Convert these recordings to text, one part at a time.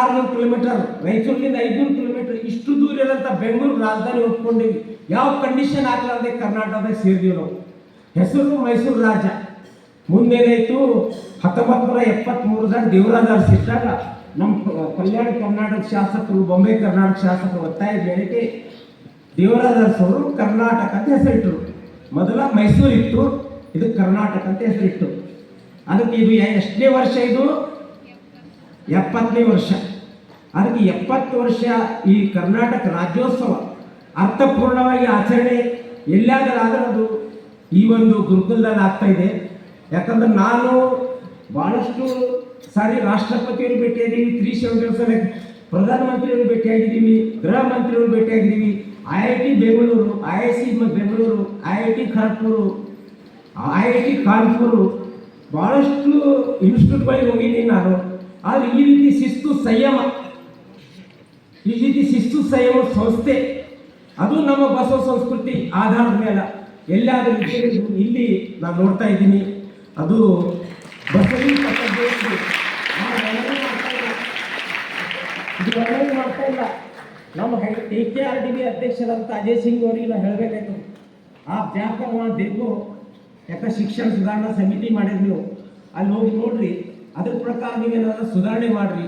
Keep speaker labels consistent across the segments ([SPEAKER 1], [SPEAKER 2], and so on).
[SPEAKER 1] ಆರ್ನೂರು ಕಿಲೋಮೀಟರ್, ಮೈಸೂರಿನಿಂದ ಐದುನೂರು ಕಿಲೋಮೀಟರ್, ಇಷ್ಟು ದೂರ ಇರೋಂಥ ಬೆಂಗಳೂರು ರಾಜಧಾನಿ ಒಪ್ಕೊಂಡಿವಿ. ಯಾವ ಕಂಡೀಷನ್ ಆಗಲಾರ್ದೆ ಕರ್ನಾಟಕದಾಗ ಸೇರಿದೀವಿ ನಾವು. ಹೆಸರು ಮೈಸೂರು ರಾಜ. ಮುಂದೇನಾಯ್ತು ಹತ್ತೊಂಬತ್ತು ನೂರ ಎಪ್ಪತ್ತ್ಮೂರದಾಗ ದೇವರಾಜ ಸಿಟ್ಟಾಗ ನಮ್ಮ ಕಲ್ಯಾಣ ಕರ್ನಾಟಕ ಶಾಸಕರು, ಬೊಂಬೆ ಕರ್ನಾಟಕ ಶಾಸಕರು ಒತ್ತಾಯ ಹೇಳಿಕೆ ದೇವರಾಜ ಅವರು ಕರ್ನಾಟಕ ಅಂತ ಹೆಸರಿಟ್ಟರು. ಮೊದಲ ಮೈಸೂರು ಇತ್ತು, ಇದು ಕರ್ನಾಟಕ ಅಂತ ಹೆಸರಿಟ್ಟು. ಅದಕ್ಕೆ ಇದು ಎಷ್ಟನೇ ವರ್ಷ ಇದು? ಎಪ್ಪತ್ತನೇ ವರ್ಷ. ಅದಕ್ಕೆ ಎಪ್ಪತ್ತು ವರ್ಷ ಈ ಕರ್ನಾಟಕ ರಾಜ್ಯೋತ್ಸವ ಅರ್ಥಪೂರ್ಣವಾಗಿ ಆಚರಣೆ ಎಲ್ಲಾದರೂ ಅದು ಈ ಒಂದು ಗುರುಕುಲದಲ್ಲಿ ಆಗ್ತಾ ಇದೆ. ಯಾಕಂದ್ರೆ ನಾನು ಭಾಳಷ್ಟು ಸಾರಿ ರಾಷ್ಟ್ರಪತಿಯವರು ಭೇಟಿಯಾಗಿದ್ದೀವಿ ತ್ರೀ ಸಲ ಪ್ರಧಾನಮಂತ್ರಿಯವರು ಭೇಟಿಯಾಗಿದ್ದೀವಿ ಗೃಹ ಮಂತ್ರಿಯವರು ಭೇಟಿಯಾಗಿದ್ದೀವಿ I I T Bengaluru, I I Sc Bengaluru, I I T Kharagpur, I I T Kanpur ಭಾಳಷ್ಟು ಇನ್ಸ್ಟಿಟ್ಯೂಟ್ಗಳಿಗೆ ಹೋಗಿದ್ದೀನಿ ನಾನು. ಆದರೆ ಈ ರೀತಿ ಶಿಸ್ತು ಸಂಯಮ, ಈ ರೀತಿ ಶಿಸ್ತು ಸಂಯಮ ಸಂಸ್ಥೆ, ಅದು ನಮ್ಮ ಬಸವ ಸಂಸ್ಕೃತಿ ಆಧಾರದ ಮೇಲೆ. ಎಲ್ಲಾದ್ರೂ ಇಲ್ಲಿ ನಾನು ನೋಡ್ತಾ ಇದ್ದೀನಿ. ಅದು ಬಸವಿ ಮಾಡ್ತಾ ನಮ್ಮ K K R D B ಅಧ್ಯಕ್ಷರಂತ Ajay Singh ಅವರಿಗೆ ನಾವು ಹೇಳಬೇಕಾಯ್ತು. ಆ ಜಾಕರ್ವ ದೇಗು ಯಾಕ ಶಿಕ್ಷಣ ಸುಧಾರಣಾ ಸಮಿತಿ ಮಾಡಿದ್ರು. ಅಲ್ಲಿ ಹೋಗಿ ನೋಡ್ರಿ. ಅದ್ರ ಪ್ರಕಾರ ನೀವೇನಾದ್ರೂ ಸುಧಾರಣೆ ಮಾಡ್ರಿ.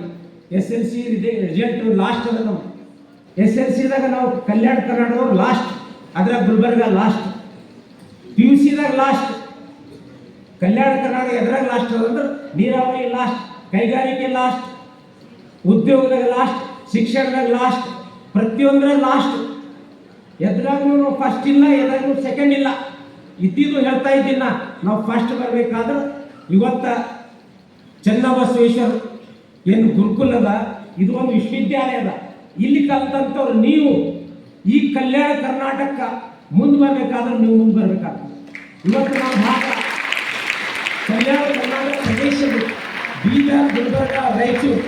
[SPEAKER 1] S L C result last ಅದ ನಾವು ಎಸ್ ಎಲ್ ಸಿದಾಗ ನಾವು ಕಲ್ಯಾಣ ಕರ್ನಾಟಕದವ್ರು ಲಾಸ್ಟ್ ಅದ್ರಾಗ ಗುಲ್ಬರ್ಗ ಲಾಸ್ಟ್ ಪಿ ಯು ಸಿದಾಗ ಲಾಸ್ಟ್ ಕಲ್ಯಾಣ ಕರ್ನಾಟಕ ಎದ್ರಾಗ ಲಾಸ್ಟ್ ಅಂದ್ರೆ ನೀರಾವರಿ ಲಾಸ್ಟ್ ಕೈಗಾರಿಕೆ ಲಾಸ್ಟ್ ಉದ್ಯೋಗದಾಗ ಲಾಸ್ಟ್ ಶಿಕ್ಷಣದಾಗ ಲಾಸ್ಟ್ ಪ್ರತಿಯೊಂದ್ರಾಗ ಲಾಸ್ಟ್ ಎದ್ರಾಗೂ ಫಸ್ಟ್ ಇಲ್ಲ, ಎದ್ರಾಗೂ ಸೆಕೆಂಡ್ ಇಲ್ಲ. ಇದ್ದಿದ್ದು ಹೇಳ್ತಾ ಇದ್ದೀನಿ. ನಾವು ಫಸ್ಟ್ ಬರಬೇಕಾದ್ರೆ ಇವತ್ತ ಚನ್ನಬಸವೇಶ್ವರ ಏನು ಗುರುಕುಲ ಅದ? ಇದು ಒಂದು ವಿಶ್ವವಿದ್ಯಾಲಯದ ಇಲ್ಲಿ ಕಲ್ತಂಥವ್ರು ನೀವು ಈ ಕಲ್ಯಾಣ ಕರ್ನಾಟಕ ಮುಂದೆ ಬರಬೇಕಾದ್ರೆ ನೀವು ಮುಂದೆ ಬರಬೇಕಾಗ್ತದೆ. ಇವತ್ತು ನಾವು ಭಾಗ ಕಲ್ಯಾಣ ಕರ್ನಾಟಕ ಪ್ರದೇಶದ ಬೀದರ್, ಗುಲ್ಬರ್ಗ, ರಾಯಚೂರು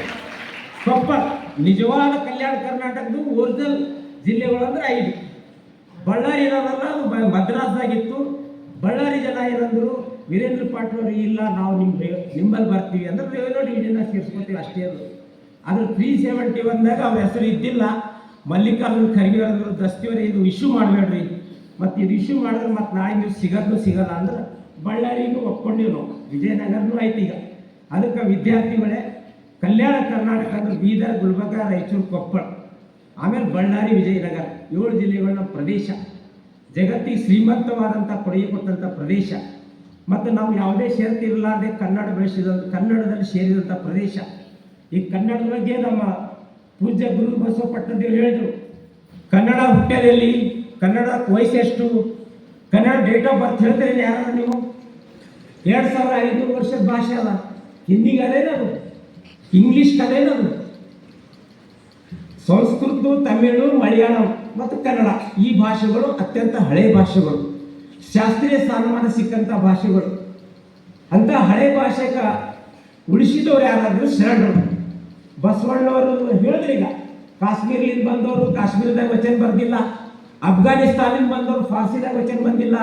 [SPEAKER 1] ಕೊಪ್ಪಳ ನಿಜವಾದ ಕಲ್ಯಾಣ ಕರ್ನಾಟಕದ ಒರಿಜಿನಲ್ ಜಿಲ್ಲೆಗಳು ಅಂದ್ರೆ ಐದು. ಬಳ್ಳಾರಿ ಇರೋದಲ್ಲ ಅದು ಮದ್ರಾಸ್ದಾಗಿತ್ತು ಬಳ್ಳಾರಿ ಜನ ಏನಂದ್ರು ವೀರೇಂದ್ರ ಪಾಟೀಲ್ ಇಲ್ಲ, ನಾವು ನಿಮ್ಮ ನಿಂಬಲ್ಲಿ ಬರ್ತೀವಿ ಅಂದ್ರೆ ರೇವೋ ಡಿವಿಷನ್ ಸೇರಿಸ್ಕೊತೀವಿ ಅಷ್ಟೇ ಅದು. ಆದ್ರೆ ತ್ರೀ ಸೆವೆಂಟಿ ಒನ್ದಾಗ ಅವ್ರ ಹೆಸರು ಇದ್ದಿಲ್ಲ. ಮಲ್ಲಿಕಾರ್ಜುನ್ ಖರ್ಗೆ ಅವರು ದಸ್ತಿಯವರೇ, ಇದು ಇಶ್ಯೂ ಮಾಡಬೇಡ್ರಿ. ಮತ್ತು ಇದು ಇಶ್ಯೂ ಮಾಡಿದ್ರೆ ಮತ್ತು ನಾಳೆ ನೀವು ಸಿಗೋದು ಸಿಗಲ್ಲ ಅಂದ್ರೆ ಬಳ್ಳಾರಿಗೂ ಒಪ್ಕೊಂಡಿವಿ ನಾವು. ವಿಜಯನಗರನೂ ಐತಿ ಈಗ. ಅದಕ್ಕೆ ವಿದ್ಯಾರ್ಥಿಗಳೇ, ಕಲ್ಯಾಣ ಕರ್ನಾಟಕ ಅಂದ್ರೆ ಬೀದರ್, ಗುಲ್ಬರ್ಗ, ರಾಯಚೂರು, ಕೊಪ್ಪಳ, ಆಮೇಲೆ ಬಳ್ಳಾರಿ, ವಿಜಯನಗರ, ಏಳು ಜಿಲ್ಲೆಗಳ ಪ್ರದೇಶ. ಜಗತ್ತಿಗೆ ಶ್ರೀಮಂತವಾದಂಥ ಕೊಡುಗೆ ಕೊಟ್ಟಂಥ ಪ್ರದೇಶ. ಮತ್ತು ನಾವು ಯಾವುದೇ ಸೇರ್ತಿರಲ್ಲ ಇರಲಾರ್ದೆ ಕನ್ನಡ ಬೆಳೆಸಿದ, ಕನ್ನಡದಲ್ಲಿ ಸೇರಿದಂಥ ಪ್ರದೇಶ. ಈ ಕನ್ನಡದ ಬಗ್ಗೆ ನಮ್ಮ ಪೂಜ್ಯ ಗುರು ಬಸವ ಪಟ್ಟದೇವರು ಹೇಳಿದರು. ಕನ್ನಡ ಹುಟ್ಟದಲ್ಲಿ ಕನ್ನಡ ವಯಸ್ಸು ಎಷ್ಟು? ಕನ್ನಡ ಡೇಟ್ ಆಫ್ ಬರ್ತ್ ಹೇಳ್ತೀರಿ ಯಾರು ನೀವು? ಎರಡು ಸಾವಿರ ಐನೂರು ವರ್ಷದ ಭಾಷೆ ಅಲ್ಲ. ಹಿಂದಿಗೆ ಅದೇನದು? ಇಂಗ್ಲೀಷ್ ಕದೇನದು? ಸಂಸ್ಕೃತ, ತಮಿಳು, ಮಲಯಾಳಂ ಮತ್ತು ಕನ್ನಡ. ಈ ಭಾಷೆಗಳು ಅತ್ಯಂತ ಹಳೆಯ ಭಾಷೆಗಳು. ಶಾಸ್ತ್ರೀಯ ಸ್ಥಾನಮಾನ ಸಿಕ್ಕಂಥ ಭಾಷೆಗಳು. ಅಂತ ಹಳೆ ಭಾಷೆಗ ಉಳಿಸಿದವ್ರು ಯಾರಾದರೂ ಶರಣರು. ಬಸವಣ್ಣವರು ಹೇಳಿದ್ರು ಈಗ ಕಾಶ್ಮೀರ್ಲಿಂದ ಬಂದವರು ಕಾಶ್ಮೀರದಾಗ ವಚನ ಬರ್ದಿಲ್ಲ ಅಫ್ಘಾನಿಸ್ತಾನಿಂದ ಬಂದವರು ಫಾರ್ಸಿದಾಗ ವಚನ ಬಂದಿಲ್ಲ,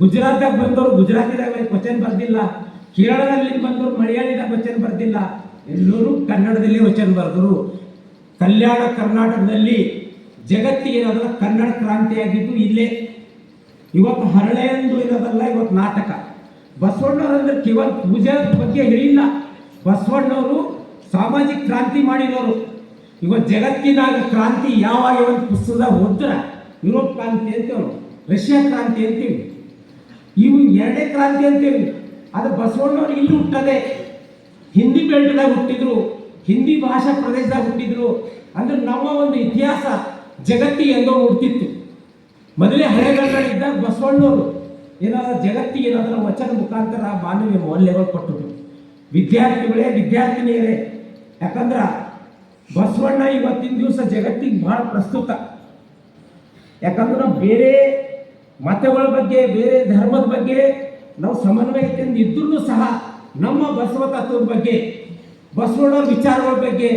[SPEAKER 1] ಗುಜರಾತ್ದಾಗ ಬಂದವರು ಗುಜರಾತಿದಾಗ ವಚನ ಬರ್ದಿಲ್ಲ ಕೇರಳದಲ್ಲಿ ಬಂದವರು ಮಲಯಾಳಿದಾಗ ವಚನ ಬರ್ದಿಲ್ಲ. ಎಲ್ಲರೂ ಕನ್ನಡದಲ್ಲಿ ವಚನ ಬರೆದರು. ಕಲ್ಯಾಣ ಕರ್ನಾಟಕದಲ್ಲಿ ಜಗತ್ತಿಗೆ ಏನಾದ್ರೂ ಕನ್ನಡ ಕ್ರಾಂತಿಯಾಗಿದ್ದು ಇಲ್ಲೇ. ಇವತ್ತು ಹರಳೆ ಎಂದು ಇರೋದಲ್ಲ ಇವತ್ತು ನಾಟಕ. ಬಸವಣ್ಣವರಂದ್ರೆ ಕೇವಲ ಪೂಜೆ ಬಗ್ಗೆ ಹೇಳಿಲ್ಲ. ಬಸವಣ್ಣವರು ಸಾಮಾಜಿಕ ಕ್ರಾಂತಿ ಮಾಡಿದವರು. ಇವತ್ತು ಜಗತ್ತಿನಾಗ ಕ್ರಾಂತಿ ಯಾವಾಗ ಒಂದು ಪುಸ್ತಕದಾಗ ಓದ್ರ ಯುರೋಪ್ ಕ್ರಾಂತಿ ಅಂತೇವರು ರಷ್ಯಾ ಕ್ರಾಂತಿ ಅಂತೀವಿ ಇವು ಎರಡೇ ಕ್ರಾಂತಿ ಅಂತೀವಿ ಅದು ಬಸವಣ್ಣವ್ರು ಇಲ್ಲಿ ಹುಟ್ಟದೆ. ಹಿಂದಿ ಬೆಲ್ಟ್ದಾಗ ಹುಟ್ಟಿದ್ರು, ಹಿಂದಿ ಭಾಷಾ ಪ್ರದೇಶದಾಗ ಹುಟ್ಟಿದ್ರು. ಅಂದ್ರೆ ನಮ್ಮ ಒಂದು ಇತಿಹಾಸ ಜಗತ್ತಿಗೆ ಎಂದೋ ಹುಟ್ಟಿತ್ತು. ಮೊದಲೇ ಹಳೆಗನ್ನಡ ಇದ್ದಾಗ ಬಸವಣ್ಣವರು. ಏನಾದ್ರು ಜಗತ್ತಿಗೆ ಏನಾದರೂ ವಚನ ಮುಖಾಂತರ ಮಾನವೀಯ ಮೌಲ್ಯಗಳು ಕೊಟ್ಟರು ವಿದ್ಯಾರ್ಥಿಗಳೇ ವಿದ್ಯಾರ್ಥಿನಿಯರೇ. ಯಾಕಂದ್ರೆ ಬಸವಣ್ಣ ಇವತ್ತಿನ ದಿವಸ ಜಗತ್ತಿಗೆ ಬಹಳ ಪ್ರಸ್ತುತ. ಯಾಕಂದ್ರೆ ಬೇರೆ ಮತಗಳ ಬಗ್ಗೆ, ಬೇರೆ ಧರ್ಮದ ಬಗ್ಗೆ ನಾವು ಸಮನ್ವಯತೆಯಿಂದ ಇದ್ರೂ ಸಹ ನಮ್ಮ ಬಸವ ತತ್ವದ ಬಗ್ಗೆ, ಬಸವಣ್ಣವ್ರ ವಿಚಾರಗಳ ಬಗ್ಗೆ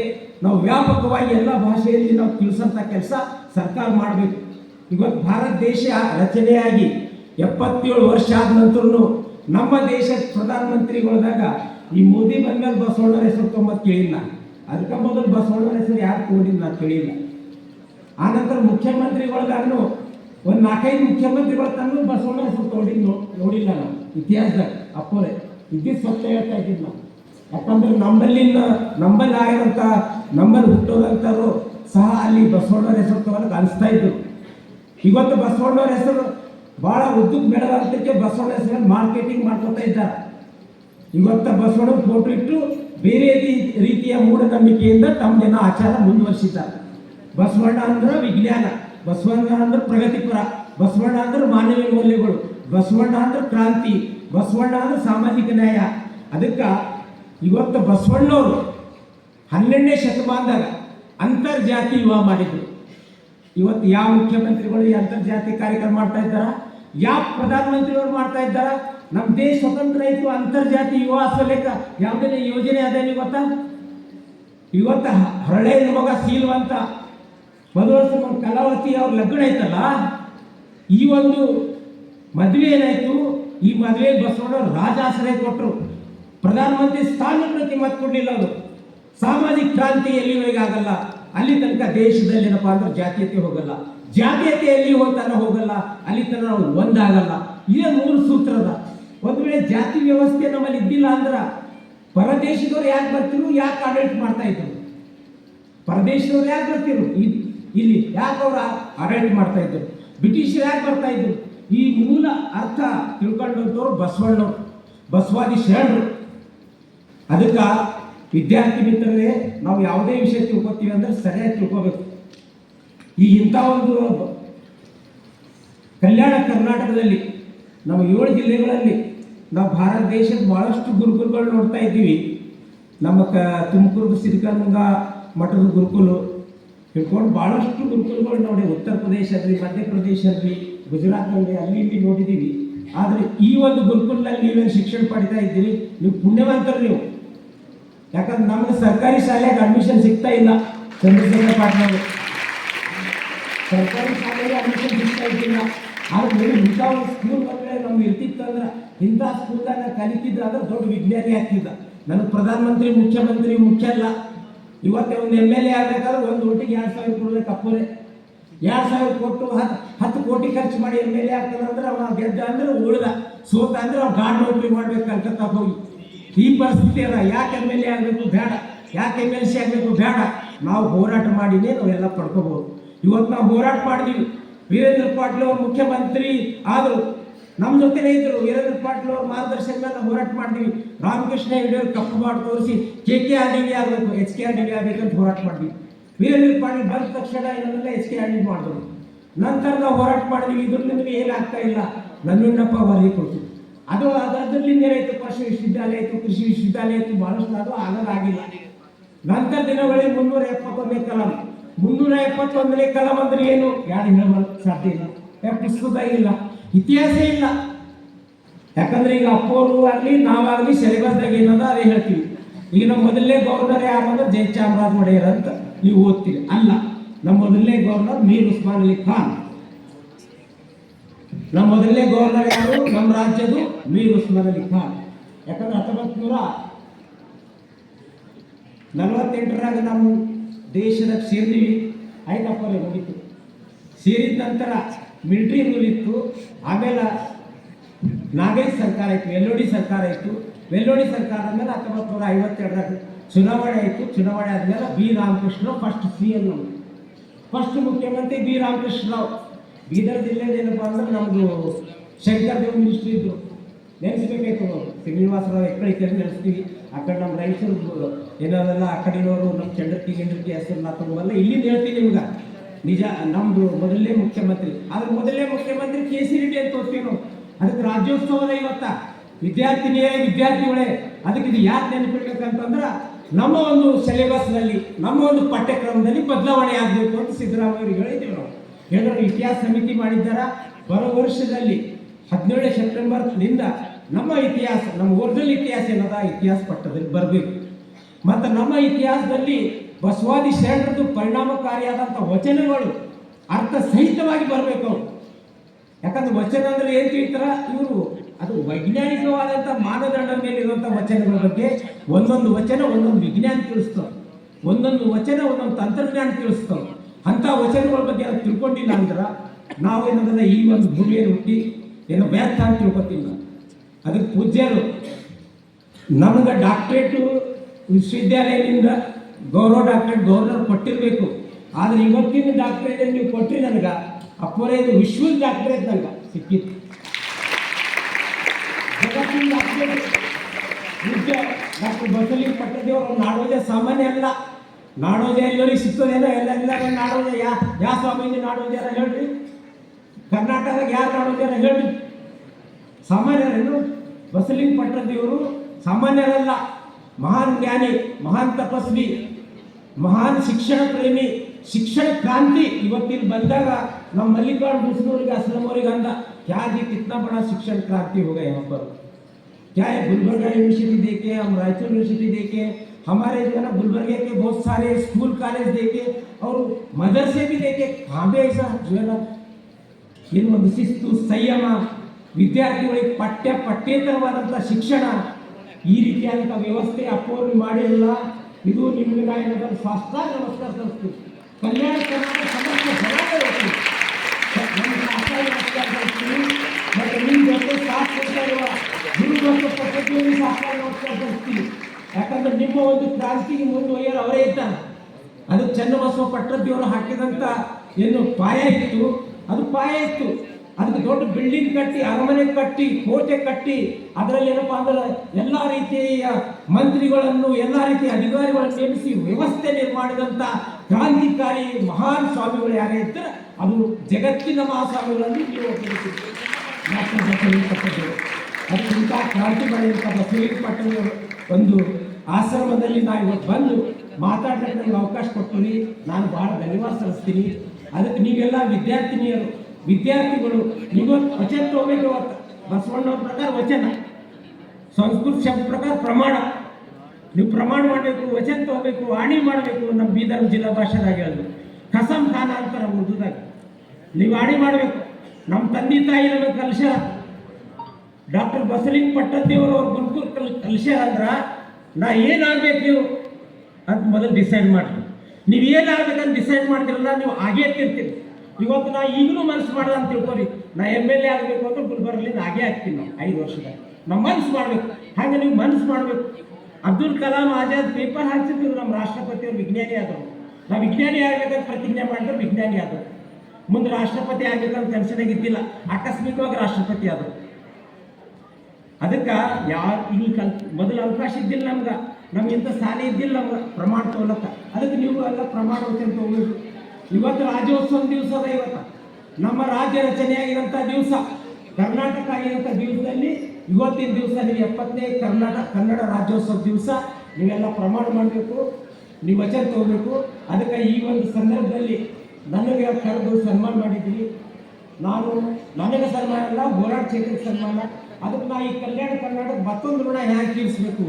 [SPEAKER 1] ನಾವು ವ್ಯಾಪಕವಾಗಿ ಎಲ್ಲ ಭಾಷೆಯಲ್ಲಿ ನಾವು ತಿಳಿಸೋಂಥ ಕೆಲಸ ಸರ್ಕಾರ ಮಾಡಬೇಕು. ಇವತ್ತು ಭಾರತ ದೇಶ ರಚನೆಯಾಗಿ ಎಪ್ಪತ್ತೇಳು ವರ್ಷ ಆದ ನಂತರನು ನಮ್ಮ ದೇಶದ ಪ್ರಧಾನಮಂತ್ರಿಗಳದಾಗ ಈ ಮೋದಿ ಬಂದ್ಮೇಲೆ ಬಸವಣ್ಣನ ಹೆಸರು ತೊಂಬತ್ತು ಕೇಳಿಲ್ಲ. ಅದಕ್ಕೆ ಮೊದಲು ಬಸವಣ್ಣನ ಹೆಸರು ಯಾರು ತಗೊಂಡಿಲ್ಲ ನಾನು ತಿಳಿಯಿಲ್ಲ ಆನಂತರ ಮುಖ್ಯಮಂತ್ರಿಗಳಿಗಾನು ಒಂದು ನಾಲ್ಕೈದು ಮುಖ್ಯಮಂತ್ರಿಗಳ ತನಕ ಬಸವಣ್ಣ ಹೆಸರು ತಗೊಂಡಿದ್ದು ನೋಡಿಲ್ಲ ನಾವು. ಇತಿಹಾಸದಾಗ ಅಪ್ಪೋರೆ. ಇದ್ದಿದ್ದು ಸ್ವಚ್ಛ ಹೇಳ್ತಾ ಇದ್ದಿದ್ದು ನಾವು. ಯಾಕಂದ್ರೆ ನಮ್ಮಲ್ಲಿನ ನಂಬಲ್ಲಿ ಆಗಿರೋಂಥ ನಮ್ಮಲ್ಲಿ ಹುಟ್ಟೋದಂಥವ್ರು ಸಹ ಅಲ್ಲಿ ಬಸವಣ್ಣನ ಹೆಸರು ತಗೊಳಕ್ಕೆ ಅನಿಸ್ತಾ ಇದ್ರು. ಇವತ್ತು ಬಸವಣ್ಣವ್ರ ಹೆಸರು ಭಾಳ ಉದ್ದಕ್ಕೆ ಬೆಳೆದಂತಕ್ಕೆ ಬಸವಣ್ಣ ಹೆಸರು ಮಾರ್ಕೆಟಿಂಗ್ ಮಾಡ್ಕೊತಾ ಇದ್ದಾರೆ. ಇವತ್ತ ಬಸವಣ್ಣ ಫೋಟೋ ಇಟ್ಟು ಬೇರೆ ರೀತಿಯ ಮೂಢನಂಬಿಕೆಯಿಂದ ತಮ್ಮ ಜನ ಆಚಾರ ಮುಂದುವರಿಸಿದ್ದಾರೆ. ಬಸವಣ್ಣ ಅಂದ್ರೆ ವಿಜ್ಞಾನ, ಬಸವಣ್ಣ ಅಂದ್ರೆ ಪ್ರಗತಿಪರ ಬಸವಣ್ಣ ಅಂದ್ರೆ ಮಾನವೀಯ ಮೌಲ್ಯಗಳು, ಬಸವಣ್ಣ ಅಂದ್ರೆ ಕ್ರಾಂತಿ, ಬಸವಣ್ಣ ಅಂದ್ರೆ ಸಾಮಾಜಿಕ ನ್ಯಾಯ. ಅದಕ್ಕೆ ಇವತ್ತು ಬಸವಣ್ಣವರು ಹನ್ನೆರಡನೇ ಶತಮಾನದಾಗ ಅಂತರ್ಜಾತಿ ವಿವಾಹ ಮಾಡಿದ್ರು. ಇವತ್ತು ಯಾವ ಮುಖ್ಯಮಂತ್ರಿಗಳು ಈ ಅಂತರ್ಜಾತಿ ಕಾರ್ಯಕ್ರಮ ಮಾಡ್ತಾ ಇದ್ದಾರ? ಯಾವ ಪ್ರಧಾನಮಂತ್ರಿಯವರು ಮಾಡ್ತಾ ಇದ್ದಾರ? ನಮ್ಮ ದೇಶ ಸ್ವತಂತ್ರ ಆಯ್ತು ಅಂತರ್ಜಾತಿ ಯುವ ಸಲೇಕ ಯಾವುದೇ ಯೋಜನೆ ಅದೇನು ಗೊತ್ತಾ? ಇವತ್ತು ಹರಳೆ ಮಗ ಸೀಲ್ವಂತ ಮದುವೆ ಕಲಾವತಿ ಅವ್ರ ಲಗ್ನ ಐತಲ್ಲ? ಈ ಒಂದು ಮದುವೆ ಏನಾಯ್ತು? ಈ ಮದುವೆ ಬಸವಣ್ಣ ರಾಜಾಶ್ರಯ ಕೊಟ್ಟರು ಪ್ರಧಾನಮಂತ್ರಿ ಸ್ಥಾನಕ್ಕೆ ಮತ್ತು ಕೊಡಲಿಲ್ಲ ಅವರು. ಸಾಮಾಜಿಕ ಕ್ರಾಂತಿ ಎಲ್ಲಿವರೆಗೆ ಆಗಲ್ಲ. ಅಲ್ಲಿ ತನಕ ದೇಶದಲ್ಲಿ ಏನಪ್ಪಾ ಅಂದ್ರೆ ಜಾತೀಯತೆ ಹೋಗಲ್ಲ. ಜಾತೀಯತೆ ಎಲ್ಲಿ ಹೋಗ್ತಾನ ಹೋಗಲ್ಲ. ಅಲ್ಲಿ ತನಕ ನಾವು ಒಂದಾಗಲ್ಲ. ಇದೇ ಮೂರು ಸೂತ್ರದ. ಒಂದು ವೇಳೆ ಜಾತಿ ವ್ಯವಸ್ಥೆ ನಮ್ಮಲ್ಲಿ ಇದ್ದಿಲ್ಲ ಅಂದ್ರ ಪರದೇಶದವ್ರು ಯಾಕೆ ಬರ್ತಿರು? ಯಾಕೆ ಆಡಳಿತ ಮಾಡ್ತಾ ಇದ್ರು? ಪರದೇಶದವ್ರು ಯಾಕೆ ಬರ್ತಿರು? ಇಲ್ಲಿ ಯಾಕೆ ಅವ್ರು ಆಡಳಿತ ಮಾಡ್ತಾ ಇದ್ರು? ಬ್ರಿಟಿಷರು ಯಾಕೆ ಬರ್ತಾ ಇದ್ರು? ಈ ಮೂಲ ಅರ್ಥ ತಿಳ್ಕೊಂಡಂಥವ್ರು ಬಸವಣ್ಣವ್ರು. ಬಸವಾದಿ ಶರಣರು. ಅದಕ್ಕೆ ವಿದ್ಯಾರ್ಥಿ ಮಿತ್ರರೇ, ನಾವು ಯಾವುದೇ ವಿಷಯ ತಿಳ್ಕೊತೀವಿ ಅಂದ್ರೆ ಸರಿಯಾಗಿ ತಿಳ್ಕೋಬೇಕು. ಈ ಇಂಥ ಒಂದು ಕಲ್ಯಾಣ ಕರ್ನಾಟಕದಲ್ಲಿ, ನಮ್ಮ ಏಳು ಜಿಲ್ಲೆಗಳಲ್ಲಿ ನಾವು ಭಾರತ ದೇಶದ ಭಾಳಷ್ಟು ಗುರುಕುಲಗಳು ನೋಡ್ತಾ ಇದ್ದೀವಿ. ನಮ್ಮ ಕ ತುಮಕೂರು ಸಿದ್ಧಗಂಗಾ ಮಠದ ಗುರುಕುಲು, ಹಿಡ್ಕೊಂಡು ಭಾಳಷ್ಟು ಗುರುಕುಲಗಳು ನೋಡಿ, ಉತ್ತರ ಪ್ರದೇಶದಲ್ಲಿ ಮಧ್ಯಪ್ರದೇಶದಲ್ಲಿ ಗುಜರಾತ್ನಲ್ಲಿ ಅಲ್ಲಿ ಇಲ್ಲಿ ನೋಡಿದ್ದೀವಿ. ಆದರೆ ಈ ಒಂದು ಗುರುಕುಲದಲ್ಲಿ ನೀವೇನು ಶಿಕ್ಷಣ ಪಡಿತಾ ಇದ್ದೀರಿ? ನೀವು ಪುಣ್ಯವಂತರು ನೀವು. ಯಾಕಂದ್ರೆ ನಮಗೆ ಸರ್ಕಾರಿ ಶಾಲೆಗೆ ಅಡ್ಮಿಷನ್ ಸಿಗ್ತಾ ಇಲ್ಲ. ಚಂದ್ರಶೇಖರ ಪಾಟ್ನಲ್ಲಿ. ಸರ್ಕಾರಿ ಶಾಲೆಗೆ ಅಡ್ಮಿಷನ್ ಸಿಗ್ತಾ ಇದ್ದಿಲ್ಲ. ಆದ್ರೆ ಇಂಥ ಒಂದು ಸ್ಕೂಲ್ ಬಂದರೆ ನಮ್ಗೆ ಇರ್ತಿತ್ತಂದ್ರೆ ಇಂಥ ಸ್ಕೂಲ್ದಾಗ ಕಲಿತಿದ್ರೆ ಅಂದ್ರೆ ದೊಡ್ಡ ವಿಜ್ಞಾನಿ ಆಗ್ತಿದ್ದ. ನನಗೆ ಪ್ರಧಾನಮಂತ್ರಿ, ಮುಖ್ಯಮಂತ್ರಿ, ಮುಖ್ಯ ಅಲ್ಲ. ಇವತ್ತೇ ಒಂದು ಎಂ ಎಲ್ ಎ ಆಗ್ಬೇಕಾದ್ರೆ ಒಂದು ಓಟಿಗೆ ಎರಡು ಸಾವಿರ ಕೊಡ್ಬೇಕು ಅಪ್ಪರೇ. ಎರಡು ಸಾವಿರ ಕೊಟ್ಟು ಹತ್ತು ಹತ್ತು ಕೋಟಿ ಖರ್ಚು ಮಾಡಿ ಎಂ ಎಲ್ ಎ ಆಗ್ತಾನೆ ಅಂದ್ರೆ ಅವ ಗೆದ್ದ ಅಂದ್ರೆ ಉಳ್ದ. ಸೋತ ಅಂದ್ರೆ ಅವ್ನು ಗಾಡ್ ನೌಕರಿ ಮಾಡ್ಬೇಕು ಕಲ್ಕತ್ತಾ ಹೋಗಿ. ಈ ಪರಿಸ್ಥಿತಿ ಅದ. ಯಾಕೆ ಎಂ ಎಲ್ ಎ ಆಗಬೇಕು ಬೇಡ? ಯಾಕೆ ಎಂ ಎಲ್ ಸಿ ಆಗಬೇಕು ಬೇಡ? ನಾವು ಹೋರಾಟ ಮಾಡಿನೇ ನಾವೆಲ್ಲ ಪಡ್ಕೋಬೋದು ಇವತ್ತು ನಾವು ಹೋರಾಟ ಮಾಡಿದೀವಿ. ವೀರೇಂದ್ರ ಪಾಟೀಲ್ ಅವರು ಮುಖ್ಯಮಂತ್ರಿ ಆದರು ನಮ್ಮ ಜೊತೆನೇ ಇದ್ರು. ವೀರೇಂದ್ರ ಪಾಟೀಲ್ ಅವ್ರ ಮಾರ್ಗದರ್ಶನ ಮೇಲೆ ನಾವು ಹೋರಾಟ ಮಾಡಿದ್ವಿ. ರಾಮಕೃಷ್ಣ ಹೆಗಡೆಯವರು ಕಪ್ಪು ಮಾಡಿ ತೋರಿಸಿ ಕೆ ಕೆ ಆರ್ ಡಿ ಆಗಬೇಕು ಎಚ್ ಕೆ ಆರ್ ಡಿ ಆಗಬೇಕಂತ ಹೋರಾಟ ಮಾಡಿದ್ವಿ. ವೀರೇಂದ್ರ ಪಾಟೀಲ್ ಬಂದ ತಕ್ಷಣ ಏನನ್ನೆಲ್ಲ ಎಚ್ ಕೆ ಆರ್ ಡಿ ಮಾಡಿದ್ರು. ನಂತರ ನಾವು ಹೋರಾಟ ಮಾಡಿದ್ವಿ. ಇದ್ರಿಂದ ಏನಾಗ್ತಾ ಇಲ್ಲ? ನನ್ನಣ್ಣಪ್ಪ ವರದಿ ಕೊಡ್ತು ಅದು ಅದರಲ್ಲಿ ಏನಾಯ್ತು ಪಶು ವಿಶ್ವವಿದ್ಯಾಲಯ ಆಯಿತು ಕೃಷಿ ವಿಶ್ವವಿದ್ಯಾಲಯ ಆಯಿತು ಬಹಳಷ್ಟು ಅದು ಆಗದಾಗಿಲ್ಲ ನಂತರ ದಿನಗಳಲ್ಲಿ ಮುನ್ನೂರ ಎಪ್ಪತ್ತೊಂದನೇ ಕಲಂ. ಮುನ್ನೂರ ಎಪ್ಪತ್ತೊಂದನೇ ಕಲಂ ಅಂದ್ರೆ ಏನು? ಯಾರು ಹೇಳಬಾರ ಸಾಧ್ಯ ಇಲ್ಲ. ಪುಸ್ತಕದಾಗ ಇಲ್ಲ. ಇತಿಹಾಸ ಇಲ್ಲ. ಯಾಕಂದ್ರೆ ಈಗ ಅಪ್ಪೋರು ಆಗಲಿ, ನಾವಾಗಲಿ ಸಿಲೆಬಸ್ದಾಗ ಏನದ ಅದೇ ಹೇಳ್ತೀವಿ. ಈಗ ನಮ್ಮ ಮೊದಲನೇ ಗವರ್ನರ್ ಯಾರಂದ್ರೆ ಜಯಚಾಮರಾಜ ಒಡೆಯರ್ ಅಂತ ನೀವು ಓದ್ತೀರಿ. ಅಲ್ಲ, ನಮ್ಮ ಮೊದಲನೇ ಗವರ್ನರ್ ಮೀರ್ ಉಸ್ಮಾನ್ ಅಲಿ ಖಾನ್. ನಮ್ಮ ಮೊದಲನೇ ಗವರ್ನರ್ ಯಾರು? ನಮ್ಮ ರಾಜ್ಯದು ಮೀರ್ ಉಸ್ಮಾನ್ ಖಾನ್ ಯಾಕಂದ್ರೆ ಹತ್ತೊಂಬತ್ತು ನೂರ ನಲವತ್ತೆಂಟರಾಗ ನಾವು ದೇಶದಾಗ ಸೇರಿದ್ವಿ ಆಯ್ತಪ್ಪ ಮುಗೀತು ಸೇರಿದ ನಂತರ ಮಿಲಿಟ್ರಿ ಇತ್ತು. ಆಮೇಲೆ ನಾಗೇಶ್ ಸರ್ಕಾರ ಇತ್ತು, ವೆಲ್ಲೋಡಿ ಸರ್ಕಾರ ಇತ್ತು. ವೆಲ್ಲೋಡಿ ಸರ್ಕಾರ ಆದಮೇಲೆ ಹತ್ತೊಂಬತ್ತು ನೂರ ಐವತ್ತೆರಡರಾಗ ಚುನಾವಣೆ ಆಯಿತು. ಚುನಾವಣೆ ಆದಮೇಲೆ B Ramakrishna first C M first ಮುಖ್ಯಮಂತ್ರಿ ಬಿ ರಾಮಕೃಷ್ಣ ರಾವ್ ಬೀದರ್ ಜಿಲ್ಲೆಯಲ್ಲಿ ಏನಪ್ಪ ಅಂದ್ರೆ ನಮ್ದು ಶಂಕರ್ ದೇವ್ ಮಿನಿಸ್ಟ್ರಿ ಇದ್ರು ನೆನೆಸ್ಬೇಕಾಯ್ತು ನಾವು ಶ್ರೀನಿವಾಸರಾವ್ ಎಕ್ಕಳಿ ಕರೆ ನೆನೆಸ್ತೀವಿ. ಆ ಕಡೆ ನಮ್ಮ ರೈತರು ಏನಾದೆಲ್ಲ ಆ ಕಡೆಯವರು ನಮ್ಮ ಗಿಂಡರ್ಕಿ ಹೆಸರು ನಾ ತಗೊಂಬಲ್ಲ ಇಲ್ಲಿಂದ ಹೇಳ್ತೀನಿ ನಿಮ್ಗೆ. ನಿಜ ನಮ್ಮದು ಮೊದಲನೇ ಮುಖ್ಯಮಂತ್ರಿ. ಆದ್ರೆ ಮೊದಲನೇ ಮುಖ್ಯಮಂತ್ರಿ ಕೆ ಸಿ ರೆಡ್ಡಿ ಅಂತ ನಾವು. ಅದಕ್ಕೆ ರಾಜ್ಯೋತ್ಸವದ ಇವತ್ತ. ವಿದ್ಯಾರ್ಥಿನಿಯೇ ವಿದ್ಯಾರ್ಥಿಗಳೇ, ಅದಕ್ಕೆ ಇದು ಯಾಕೆ ನೆನಪಿಡ್ಬೇಕಂತಂದ್ರೆ ನಮ್ಮ ಒಂದು ಸಿಲೆಬಸ್ನಲ್ಲಿ ನಮ್ಮ ಒಂದು ಪಠ್ಯಕ್ರಮದಲ್ಲಿ ಬದಲಾವಣೆ ಆಗಬೇಕು ಅಂತ ಸಿದ್ದರಾಮಯ್ಯ ಹೇಳಿದ್ದೀವಿ ನಾವು. ಹೇಳಿದ್ರೆ ಇತಿಹಾಸ ಸಮಿತಿ ಮಾಡಿದ್ದಾರ? ಬರೋ ವರ್ಷದಲ್ಲಿ ಹದಿನೇಳು ಸೆಪ್ಟೆಂಬರ್ನಿಂದ ನಮ್ಮ ಇತಿಹಾಸ, ನಮ್ಮ ಒರಿಜಿನಲ್ ಇತಿಹಾಸ ಏನದ? ಇತಿಹಾಸ ಪಟ್ಟದಲ್ಲಿ ಬರಬೇಕು. ಮತ್ತು ನಮ್ಮ ಇತಿಹಾಸದಲ್ಲಿ ಬಸವಾದಿ ಶರಣರದ್ದು ಪರಿಣಾಮಕಾರಿಯಾದಂಥ ವಚನಗಳು ಅರ್ಥ ಸಹಿತವಾಗಿ ಬರಬೇಕು ಅವು ಯಾಕಂದ್ರೆ ವಚನ ಅಂದ್ರೆ ಏನು ತಿಳಿತಾರ? ಇವರು ಅದು ವೈಜ್ಞಾನಿಕವಾದಂಥ ಮಾನದಂಡದ ಮೇಲೆ ಇರುವಂಥ ವಚನಗಳ ಬಗ್ಗೆ ಒಂದೊಂದು ವಚನ ಒಂದೊಂದು ವಿಜ್ಞಾನ ತಿಳಿಸ್ತವೆ. ಒಂದೊಂದು ವಚನ ಒಂದೊಂದು ತಂತ್ರಜ್ಞಾನ ತಿಳಿಸ್ತಾವೆ. ಅಂಥ ವಚನಗಳ ಬಗ್ಗೆ ಅದು ತಿಳ್ಕೊಂಡಿಲ್ಲ ಅಂದ್ರೆ ನಾವು ಏನಂದ್ರೆ ಈ ಒಂದು ಭೂಮಿಯಲ್ಲಿ ಹುಟ್ಟಿ ಏನೋ ವ್ಯರ್ಥ ಅಂತ ತಿಳ್ಕೊತಿಲ್ಲ. ಅದಕ್ಕೆ ಪೂಜ್ಯರು, ನಮ್ಗೆ ಡಾಕ್ಟ್ರೇಟು ವಿಶ್ವವಿದ್ಯಾಲಯದಿಂದ ಗೌರವ ಡಾಕ್ಟ್ರೇಟ್ ಗೌರ್ನರ್ ಕೊಟ್ಟಿರಬೇಕು. ಆದರೆ ಇವತ್ತಿನ ಡಾಕ್ಟ್ರೇಟ್ ನೀವು ಕೊಟ್ಟಿ ನನಗೆ? ಅಪ್ಪರೇ, ಇದು ವಿಶ್ವದ ಡಾಕ್ಟ್ರೇಟ್ ನನಗೆ ಸಿಕ್ಕಿತ್ತು ಜಗತ್ತಿನ ಡಾಕ್ಟರ್ ಬಸಲಿ ಪಟ್ಟದೇವರು ನಾಡೋಜ ಸಾಮಾನ್ಯ ಅಲ್ಲ. ನಾಡೋಜ ಎಲ್ಲರಿಗೆ ಸಿಗ್ತದೇನೋ ಎಲ್ಲ ಎಲ್ಲ ನಾಡೋಜ ಯಾ ಯಾ ಸ್ವಾಮೀಜಿ ನಾಡೋಜರ ಹೇಳ್ರಿ ಕರ್ನಾಟಕದಾಗ ಯಾರು ನಾಡೋಜರ ಹೇಳ್ರಿ ಸಾಮಾನ್ಯರೇನು ಬಸಲಿಂಗ ಪಟ್ಟದೇವರು ಸಾಮಾನ್ಯರಲ್ಲ ಮಹಾನ್ ಜ್ಞಾನಿ ಮಹಾನ್ ತಪಸ್ವಿ ಮಹಾನ್ ಶಿಕ್ಷಣ ಪ್ರೇಮಿ ಶಿಕ್ಷಣ ಕ್ರಾಂತಿ ಇವತ್ತಿಲ್ಲಿ ಬಂದಾಗ ನಮ್ಮ ಮಲ್ಲಿಕಾರ್ಜುನ ಮುಸ್ನೂರಿಗೆ ಅಸ್ಲಮವ್ರಿಗೆ ಅಂದ क्या जी कितना बड़ा शिक्षण क्रांति हो गया यहाँ पर क्या है गुलबर्गा यूनिवर्सिटी देखे हम रायचूर यूनिवर्सिटी देखे हमारे जो है ना गुलबर्गे के बहुत सारे स्कूल कॉलेज देखे और मदरसे भी देखे कहाँ भी ऐसा जो है ना ಏನು ಒಂದು ಶಿಸ್ತು ಸಂಯಮ ವಿದ್ಯಾರ್ಥಿಗಳಿಗೆ ಪಠ್ಯ ಪಠ್ಯೇತರವಾದಂಥ ಶಿಕ್ಷಣ ಈ ರೀತಿಯಾದಂಥ ವ್ಯವಸ್ಥೆ ಅಪ್ಪೋರು ಮಾಡಿರಲಿಲ್ಲ ಇದು ನಿಮಗೆ ನಾ ಏನಾದರೂ ಶಾಸ್ತ್ರ ನಮಸ್ಕಾರ ಸಲ್ಲಿಸ್ತೀವಿ ಕಲ್ಯಾಣ ಕರ್ನಾಟಕ ಸಮಸ್ತ ಜನಾಂಗ ನಮ್ಮ ಶಾಸ್ತ್ರ ನಮಸ್ಕಾರ ಸಲ್ಲಿಸ್ತೀವಿ ಮತ್ತು ನಿಮ್ಮ ಜೊತೆ ಸಾಥ್ ಕೊಡ್ತಾ ಇರುವ ಗುರು ಮತ್ತು ಪದ್ಧತಿಯಲ್ಲಿ ಶಾಸ್ತ್ರ ನಮಸ್ಕಾರ ಸಲ್ಲಿಸ್ತೀವಿ ಯಾಕಂದ್ರೆ ನಿಮ್ಮ ಒಂದು ಕ್ರಾಂತಿಗೆ ಮುಂದುವರಿಯಲು ಅವರೇ ಇದ್ದಾನೆ. ಅದು ಚನ್ನಬಸವ ಪಟ್ಟದೇವರು ಹಾಕಿದಂತ ಏನು ಪಾಯ ಇತ್ತು. ಅದು ಪಾಯ ಇತ್ತು. ಅದಕ್ಕೆ ದೊಡ್ಡ ಬಿಲ್ಡಿಂಗ್ ಕಟ್ಟಿ, ಅರಮನೆ ಕಟ್ಟಿ, ಕೋಟೆ ಕಟ್ಟಿ, ಅದರಲ್ಲಿ ಏನಪ್ಪಾ ಅಂದ್ರೆ ಎಲ್ಲ ರೀತಿಯ ಮಂತ್ರಿಗಳನ್ನು, ಎಲ್ಲ ರೀತಿಯ ಅಧಿಕಾರಿಗಳನ್ನು ನೇಮಿಸಿ ವ್ಯವಸ್ಥೆ ನಿರ್ಮಾಡಿದಂತ ಕ್ರಾಂತಿಕಾರಿ ಮಹಾನ್ ಸ್ವಾಮಿಗಳು ಯಾರೇ ಇದ್ದರೆ ಅದು ಜಗತ್ತಿನ ಮಹಾಸ್ವಾಮಿಗಳನ್ನು ನೀವು ಒಪ್ಪಿದ್ದೀರಿ. ಡಾಕ್ಟರ್ ಬಸವಲಿಂಗ ಪಟ್ಟದೇವರು ಅದಕ್ಕೆ ಇಂಥ ಕ್ರಾಂತಿ ಮಾಡಿದಂಥ ಬಸವಲಿಂಗ ಪಟ್ಟದೇವರು ಒಂದು ಆಶ್ರಮದಲ್ಲಿ ನಾವು ಇವತ್ತು ಬಂದು ಮಾತಾಡಲಿಕ್ಕೆ ನನಗೆ ಅವಕಾಶ ಕೊಟ್ಟಿರಿ ನಾನು ಬಹಳ ಧನ್ಯವಾದ ಸಲ್ಲಿಸ್ತೀನಿ. ಅದಕ್ಕೆ ನೀವೆಲ್ಲ ವಿದ್ಯಾರ್ಥಿನಿಯರು, ವಿದ್ಯಾರ್ಥಿಗಳು ನೀವು ವಚನ ತಗೋಬೇಕು ಬಸವಣ್ಣವ್ರ ಪ್ರಕಾರ ವಚನ. ಸಂಸ್ಕೃತ ಶಬ್ದ ಪ್ರಕಾರ ಪ್ರಮಾಣ. ನೀವು ಪ್ರಮಾಣ ಮಾಡಬೇಕು, ವಚನ ತಗೋಬೇಕು ವಾಣಿ ಮಾಡಬೇಕು ನಮ್ಮ ಬೀದರ್ ಜಿಲ್ಲಾ ಭಾಷೆದಾಗ ಹೇಳಿದ್ರು ಕಸಂ ಖಾನ ಅಂತಾರೆ ಉರ್ದುದಾಗ. ನೀವು ವಾಣಿ ಮಾಡಬೇಕು. ನಮ್ಮ ತಂದೆ ತಾಯಿ ನಮಗೆ ಕಲಿಸ್ಯಾರ ಡಾಕ್ಟರ್ ಬಸಲಿಂಗ್ ಪಟ್ಟದೇವರು ಅವ್ರು ಗುರುಕುಲ್ ಕಲ್ ಕಲಿಸ್ಯಾರ ಅಂದ್ರ ನಾ ಏನಾಗ್ಬೇಕು ನೀವು ಅಂತ ಮೊದಲು ಡಿಸೈಡ್ ಮಾಡ್ರಿ. ನೀವು ಏನಾಗ್ಬೇಕಂತ ಡಿಸೈಡ್ ಮಾಡ್ತಿರಲ್ಲ, ನೀವು ಹಾಗೇ ತಿರ್ತೀರಿ ಇವತ್ತು ನಾ ಈಗಲೂ ಮನಸ್ಸು ಮಾಡ್ದ ಅಂತ ತಿಳ್ಕೊರಿ. ನಾ ಎಂ ಎಲ್ ಎ ಆಗಬೇಕು ಅಂತ ಗುಲ್ಬರ್ಗಲಿಂದ ಆಗೇ ಆಗ್ತೀನಿ ನಾವು ಐದು ವರ್ಷದಾಗ. ನಮ್ಮ ಮನಸ್ಸು ಮಾಡ್ಬೇಕು. ಹಾಗೆ ನೀವು ಮನಸ್ಸು ಮಾಡ್ಬೇಕು. ಅಬ್ದುಲ್ ಕಲಾಂ ಆಜಾದ್ ಪೇಪರ್ ಹಾಕ್ಸಿದ್ರು ನಮ್ಮ ರಾಷ್ಟ್ರಪತಿಯವರು ವಿಜ್ಞಾನಿ ಆದರು. ನಾವು ವಿಜ್ಞಾನಿ ಆಗ್ಬೇಕಂತ ಪ್ರತಿಜ್ಞೆ ಮಾಡಿದ್ರೆ ವಿಜ್ಞಾನಿ ಆದರು. ಮುಂದೆ ರಾಷ್ಟ್ರಪತಿ ಆಗ್ಬೇಕಂತ ಕನಸಿನಾಗ ಇದ್ದಿಲ್ಲ ಆಕಸ್ಮಿಕವಾಗಿ ರಾಷ್ಟ್ರಪತಿ ಆದರು. ಅದಕ್ಕೆ ಯಾರು ಇಲ್ಲಿ ಕಲ್, ಮೊದಲು ಅವಕಾಶ ಇದ್ದಿಲ್ಲ ನಮ್ಗೆ. ನಮ್ಗೆ ಇಂಥ ಸಾಲ ಇದ್ದಿಲ್ಲ ನಮ್ಗೆ. ಪ್ರಮಾಣ ತಗೊಳಕ್ಕೆ ಅದಕ್ಕೆ ನೀವು ಎಲ್ಲ ಪ್ರಮಾಣ ವಚನ ತಗೋಬೇಕು ಇವತ್ತು ರಾಜ್ಯೋತ್ಸವ ದಿವಸ ಅದ ಇವತ್ತು. ನಮ್ಮ ರಾಜ್ಯ ರಚನೆಯಾಗಿರೋಂಥ ದಿವಸ, ಕರ್ನಾಟಕ ಆಗಿರೋಂಥ ದಿವಸದಲ್ಲಿ ಇವತ್ತಿನ ದಿವಸ ನೀವು ಎಪ್ಪತ್ತನೇ ಕರ್ನಾಟಕ ಕನ್ನಡ ರಾಜ್ಯೋತ್ಸವ ದಿವಸ ನೀವೆಲ್ಲ ಪ್ರಮಾಣ ಮಾಡಬೇಕು ನೀವು ವಚನ ತಗೋಬೇಕು. ಅದಕ್ಕೆ ಈ ಒಂದು ಸಂದರ್ಭದಲ್ಲಿ ನನಗೆ ಕರೆದು ಸನ್ಮಾನ ಮಾಡಿದ್ದೀವಿ ನಾನು, ನನಗೆ ಸನ್ಮಾನ ಅಲ್ಲ ಹೋರಾಟ ಕ್ಷೇತ್ರಕ್ಕೆ ಸನ್ಮಾನ. ಅದಕ್ಕೆ ನಾ ಈ ಕಲ್ಯಾಣ ಕರ್ನಾಟಕ ಮತ್ತೊಂದು ಋಣ ಹೇಗೆ ತೀರಿಸ್ಬೇಕು?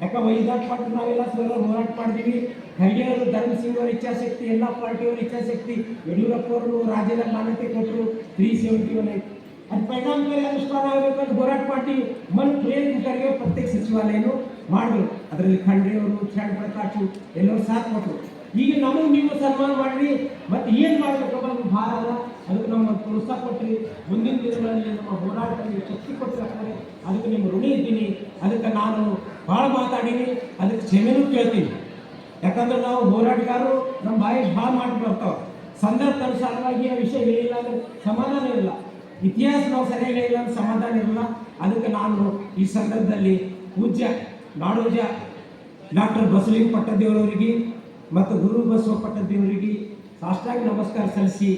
[SPEAKER 1] ಯಾಕೆ ವೈಜಾಗ್ ಪಟ್ಟು ನಾವೆಲ್ಲ ಸರ್ ಹೋರಾಟ ಮಾಡ್ತೀವಿ ಖರ್ಗೆ ಅವರು ಧರ್ಮಸಿಂಗ್ ಅವರ ಇಚ್ಛಾಶಕ್ತಿ, ಎಲ್ಲ ಪಾರ್ಟಿಯವರ ಇಚ್ಛಾಶಕ್ತಿ ಯಡಿಯೂರಪ್ಪ ಅವರು ರಾಜ್ಯದ ಮಾನ್ಯತೆ ಕೊಟ್ಟರು. ತ್ರೀ ಸೆವೆಂಟಿ ಒನ್ ಅದು ಮೇಲೆ ಅನುಷ್ಠಾನ ಆಗಬೇಕಂತ ಹೋರಾಟ ಪಾರ್ಟಿ ಮನ್ ಪ್ರಿಯಾಂಕ್ ಖರ್ಗೆ ಪ್ರತ್ಯೇಕ ಸಚಿವಾಲಯನು ಮಾಡಿದ್ರು. ಅದರಲ್ಲಿ ಖಂಡ್ರೆ ಅವರು ಕ್ಷಣ ಪ್ರಕಾಶ್ ಎಲ್ಲರೂ ಸಾಥ್ ಕೊಟ್ಟರು. ಈಗ ನಮಗೆ ನೀವು ಸನ್ಮಾನ ಮಾಡ್ರಿ. ಮತ್ತೆ ಏನು ಮಾಡಬೇಕಪ್ಪ ಭಾರ ಅದಕ್ಕೆ ನಮ್ಮ ಪ್ರೋತ್ಸಾಹ ಕೊಟ್ಟಿರಿ ಮುಂದಿನ ದಿನಗಳಲ್ಲಿ ನಮ್ಮ ಹೋರಾಟದಲ್ಲಿ ಶಕ್ತಿ ಕೊಟ್ಟಿರ್ತಾರೆ. ಅದಕ್ಕೆ ನಿಮ್ಮ ಋಣಿ ಇದ್ದೀನಿ. ಅದಕ್ಕೆ ನಾನು ಭಾಳ ಮಾತಾಡೀನಿ. ಅದಕ್ಕೆ ಕ್ಷಮೆನೂ ಕೇಳ್ತೀನಿ. ಯಾಕಂದ್ರೆ ನಾವು ಹೋರಾಟಗಾರರು, ನಮ್ಮ ಬಾಯಿ ಭಾಳ ಮಾಡಿ ಬರ್ತಾವೆ. ಸಂದರ್ಭ ಅನುಸಾರವಾಗಿ ಆ ವಿಷಯ ಹೇಳಿಲ್ಲ ಅಂದ್ರೆ ಸಮಾಧಾನ ಇಲ್ಲ ಇತಿಹಾಸ ನಾವು ಸರಿಯಾಗಿ ಹೇಳಿಲ್ಲ ಅಂದ್ರೆ ಸಮಾಧಾನ ಇರಲ್ಲ. ಅದಕ್ಕೆ ನಾನು ಈ ಸಂದರ್ಭದಲ್ಲಿ ಪೂಜ್ಯ, ನಾಡೋಜ ಡಾಕ್ಟರ್ ಬಸಲಿಂಗ ಪಟ್ಟದೇವರವರಿಗೆ ಮತ್ತು ಗುರು ಬಸವ ಪಟ್ಟದೇವರಿಗೆ ಸಾಷ್ಟಾಗಿ ನಮಸ್ಕಾರ ಸಲ್ಲಿಸಿ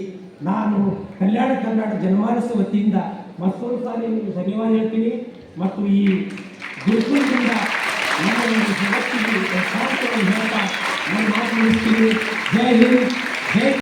[SPEAKER 1] ನಾನು ಕಲ್ಯಾಣ ಕನ್ನಡ ಜನಮಾನಸ ವತಿಯಿಂದ ಮತ್ತೊಂದು ಸಾರಿ ನಿಮಗೆ ಧನ್ಯವಾದ ಹೇಳ್ತೀನಿ. ಮತ್ತು ಈ ಗುರುಕುಲದಿಂದ ನಮ್ಮ ಒಂದು ಜಗತ್ತಿಗೆ ಹೇಳ್ತಾ ನಾನು ಮಾತು ಜಯ ಹಿಂದ್ ಜಯ